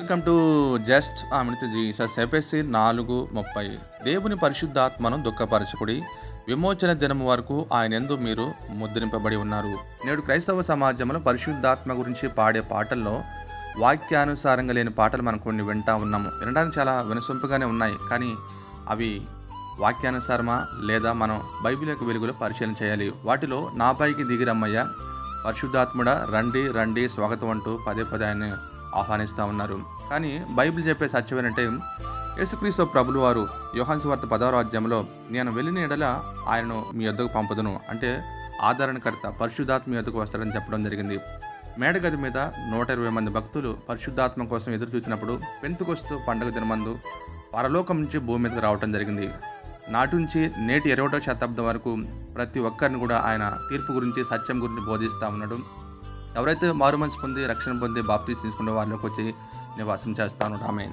Welcome to just Amrutha Jesus ఎపిసి నాలుగు ముప్పై. దేవుని పరిశుద్ధాత్మను దుఃఖపరచుకుడి. విమోచన దినం వరకు ఆయన ఎందు మీరు ముద్రింపబడి ఉన్నారు. నేడు క్రైస్తవ సమాజంలో పరిశుద్ధాత్మ గురించి పాడే పాటల్లో వాక్యానుసారంగా లేని పాటలు మనం కొన్ని వింటా ఉన్నాము. వినడానికి చాలా వినసొంపుగానే ఉన్నాయి. కానీ అవి వాక్యానుసారమా లేదా మనం బైబిల్ యొక్క వెలుగులో పరిశీలన చేయాలి? వాటిలో నాపైకి దిగిరమ్మయ్య. పరిశుద్ధాత్ముడ రండి రండి స్వాగతం అంటూ పదే పదే ఆయన ఆహ్వానిస్తూ ఉన్నారు. కానీ బైబిల్ చెప్పే సత్యం ఏంటంటే యేసుక్రీస్తు ప్రభులు వారు యోహాన్స్ వార్త పదవ రాజ్యంలో నేను వెళ్ళిన ఎడల ఆయనను మీ యొద్దకు పంపదును. అంటే ఆదరణకర్త పరిశుద్ధాత్మ యొద్దకు వస్తాడని చెప్పడం జరిగింది. మేడగది మీద నూట ఇరవై మంది భక్తులు పరిశుద్ధాత్మ కోసం ఎదురు చూసినప్పుడు పెంతుకొస్తూ పండుగ దినమందు పరలోకం నుంచి భూమి మీదకి రావటం జరిగింది. నాటి నుంచి నేటి ఇరవై శతాబ్దం వరకు ప్రతి ఒక్కరిని కూడా ఆయన తీర్పు గురించి సత్యం గురించి బోధిస్తూ ఉన్నాడు. ఎవరైతే మారు మనసు పొంది రక్షణ పొంది బాప్తీస్ తీసుకునే వారిలోకి వచ్చి నివాసం చేస్తాను. ఆమె